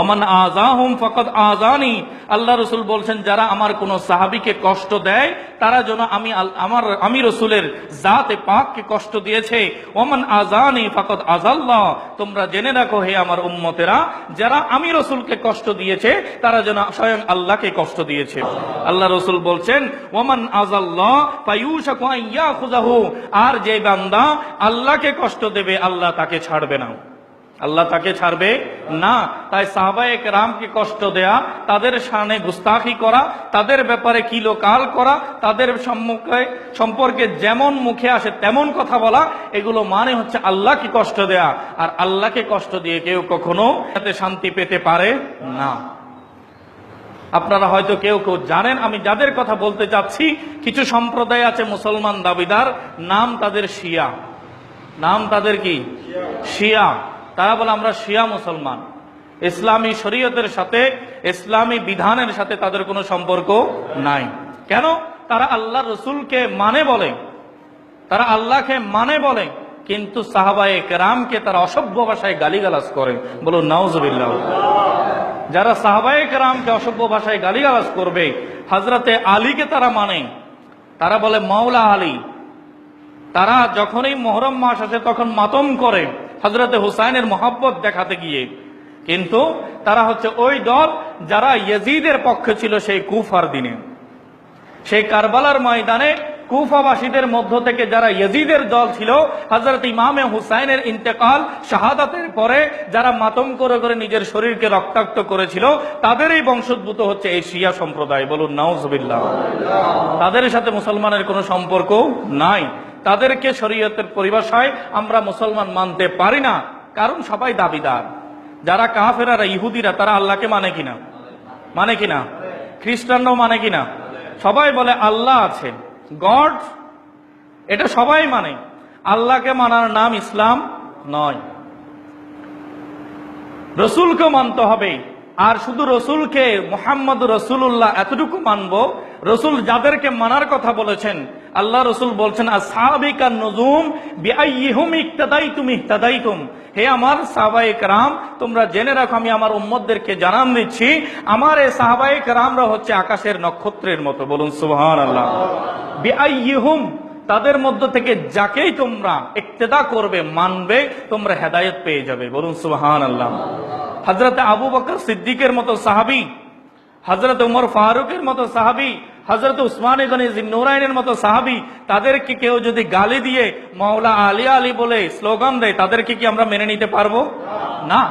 Oman আজাহুম ফকত আজানি আল্লাহ রসুল বলছেন, যারা আমার কোন সাহাবিকে কষ্ট দেয়, তারা যেন আমি আমার, আমি রসুলের জাতে পাককে কষ্ট দিয়েছে। ওমান আজানি ফকত আজাল্লাহ তোমরা জেনে রাখো হে আমার উম্মতেরা, যারা আমি রসুলকে কষ্ট দিয়েছে, তারা যেন স্বয়ং আল্লাহকে কষ্ট দিয়েছে। আল্লাহ রসুল বলছেন ওমান আজাল্লাহ আর যে বান্দা আল্লাহকে কষ্ট দেবে, আল্লাহ তাকে ছাড়বে না। আল্লাহ তাকে ছাড়বে না। তাই সাহবায়ে রামকে কষ্ট দেয়া, তাদের সামনে গুস্তাখি করা, তাদের ব্যাপারে কিলোকাল করা, তাদের সম্মুখে, সম্পর্কে যেমন মুখে আসে তেমন কথা বলা, এগুলো মানে হচ্ছে আল্লাহকে কষ্ট দেয়া। আর আল্লাহকে কষ্ট দিয়ে কেউ কখনো এতে শান্তি পেতে পারে না। আপনারা হয়তো কেউ কেউ জানেন, আমি যাদের কথা বলতে চাচ্ছি, কিছু সম্প্রদায় আছে মুসলমান দাবিদার, নাম তাদের শিয়া। নাম তাদের কি? শিয়া। তারা বলে, আমরা শিয়া মুসলমান। ইসলামী শরীয়তের সাথে, ইসলামী বিধানের সাথে তাদের কোনো সম্পর্ক নাই। কেন? তারা আল্লাহ রসুলকে মানে বলে। তারা আল্লাহকে মানে বলে। কিন্তু সাহাবায়ে কেরামকে তারা অসভ্য ভাষায় গালিগালাজ করে। বলুন, নাউজুবিল্লাহ। যারা সাহাবায়ে কেরামকে অসভ্য ভাষায় গালিগালাজ করবে হজরতে আলীকে তারা মানে। তারা বলে, মাওলা আলী। তারা যখনই মোহরম মাস আসে, তখন মাতম করে। হজরতে হুসাইনের মহাব্বত দেখাতে গিয়ে। কিন্তু তারা হচ্ছে ওই দল যারা ইয়েজিদের পক্ষে ছিল সেই কুফার দিনে। সেই কারবালার ময়দানে কুফাবাসীদের মধ্য থেকে যারা ইয়েজিদের দল ছিল হজরত ইমামে হুসাইনের ইন্তেকাল শাহাদাতের পরে যারা মাতম করে করে নিজের শরীরকে রক্তাক্ত করেছিল, তাদেরই বংশোদ্ভূত হচ্ছে এই শিয়া সম্প্রদায়। বলুন, নাউজবিল্লাহ। তাদের সাথে মুসলমানের কোনো সম্পর্ক নাই। তাদেরকে শরীয়তের পরিভাষায় আমরা মুসলমান মানতে পারি না। কারণ সবাই দাবিদার। যারা কাফেরারা, ইহুদিরা, তারা আল্লাহকে মানে কিনা? মানে কিনা? খ্রিস্টানরাও মানে কিনা? সবাই বলে আল্লাহ আছে। গড, এটা সবাই মানে। আল্লাহকে মানার নাম ইসলাম নয়। রসুলকে মানতে হবে। আর শুধু রসুলকে, মোহাম্মদ রসুল্লাহ এতটুকু মানবো, রসুল যাদেরকে মানার কথা বলেছেন আল্লাহ রসুল বলছেন সাহাবিকা নজুম বিআইহুম ইক্তাদাইতুম ইক্তাদাইতুম হে আমার সাহাবায়ে রাম তোমরা জেনে রাখো, আমি আমার উম্মতদেরকে জানান দিচ্ছি, আমার এই সাহাবায়ে রামরা হচ্ছে আকাশের নক্ষত্রের মতো। বলুন সুবহান আল্লাহ বিআইহুম তাদের মধ্য থেকে যাকেই তোমরা ইক্তেদা করবে, মানবে, তোমরা হেদায়েত পেয়ে যাবে। বলুন সুবহান আল্লাহ হজরত আবু বকর সিদ্দিকের মতো সাহাবি হজরত উমর ফারুকের মতো সাহাবি হজরত উসমান নুরাইনের মতো সাহাবি, তাদেরকে কেউ যদি গালি দিয়ে মাওলা আলী আলী বলে স্লোগান দেয়, তাদেরকে কি আমরা মেনে নিতে পারব? না।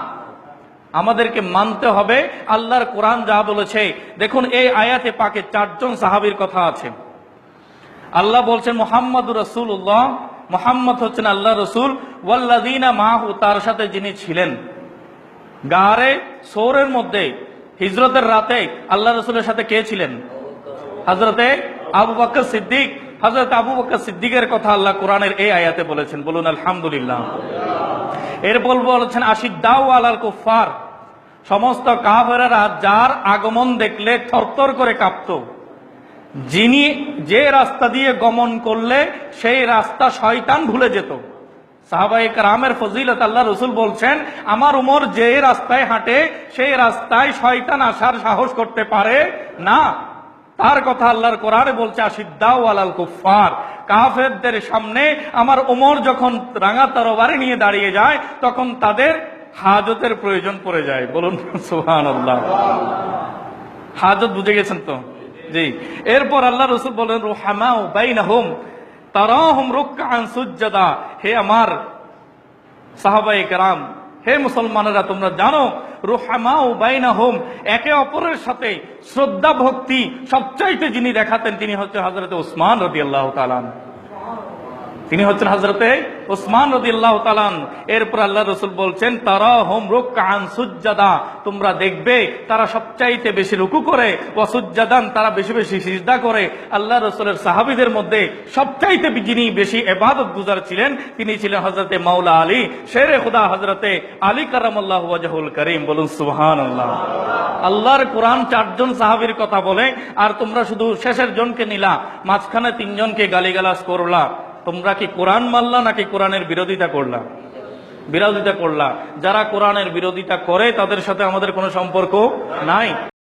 আমাদেরকে মানতে হবে আল্লাহর কোরআন যা বলেছে। দেখুন, এই আয়াতে পাকে চারজন সাহাবির কথা আছে। আল্লাহ বলছেন মোহাম্মদ রসুল্লাহ মোহাম্মদ হচ্ছেন আল্লাহ রসুল। ওয়াল্লাদিনা মাহু, তার সাথে যিনি ছিলেন। গারে, সৌরের মধ্যে হিজরতের রাতে আল্লাহ রসুলের সাথে কে ছিলেন? হজরতে আবু বকর সিদ্দিক। হজরত আবু বকর সিদ্দিকের কথা আল্লাহ কোরআনের এই আয়াতে বলেছেন, বলুন আলহামদুলিল্লাহ। এর এরপর বলেছেন আশিদ্দাউ আলাল কুফার সমস্ত কাফেরারা যার আগমন দেখলে থরথর করে কাঁপত। যিনি যে রাস্তা দিয়ে গমন করলে সেই রাস্তা শয়তান ভুলে যেত। রামের ফজিলত আল্লাহ রসুল বলছেন, আমার উমর যে রাস্তায় হাঁটে, সেই রাস্তায় শয়তান আসার সাহস করতে পারে না। তার কথা বলছে কাফেরদের সামনে আমার উমর যখন রাঙা তরবারি নিয়ে দাঁড়িয়ে যায়, তখন তাদের হাজতের প্রয়োজন পড়ে যায়। বলুন সুহান আল্লাহ হাজত বুঝে গেছেন তো? জি। এরপর আল্লাহ রসুল বলেন রোহামা বাইনাহুম। তারাহুম হে আমার সাহাবাই কারাম, হে মুসলমানেরা, তোমরা জানো, রুহামাউ বাইনাহুম, একে অপরের সাথে শ্রদ্ধা ভক্তি সবচাইতে যিনি দেখাতেন, তিনি হচ্ছে হজরত ওসমান রাদিয়াল্লাহু তাআলা তিনি হচ্ছেন হজরতে ওসমান রদি আল্লাহ তালান এরপর আল্লাহ রসুল বলছেন তারা হোম রুকান সুজ্জাদা। তোমরা দেখবে তারা সবচাইতে বেশি রুকু করে ওয়াসুজ্জাদান তারা বেশি বেশি সিজদা করে। আল্লাহ রসুলের সাহাবিদের মধ্যে সবচাইতে যিনি বেশি এবাদত গুজার ছিলেন, তিনি ছিলেন হজরতে মাওলা আলী। শেরে খুদা হজরতে আলী কারামাল্লাহ ওয়াজাহুল করিম। বলুন সুবহান আল্লাহ আল্লাহর কোরআন চারজন সাহাবির কথা বলে, আর তোমরা শুধু শেষের জনকে নিলা, মাঝখানে তিনজনকে গালিগালাজ করলা। তোমরা কি কোরআন মানলা নাকি কোরআনের বিরোধিতা করলা? বিরোধিতা করলা। যারা কোরআনের বিরোধিতা করে, তাদের সাথে আমাদের কোনো সম্পর্ক নাই।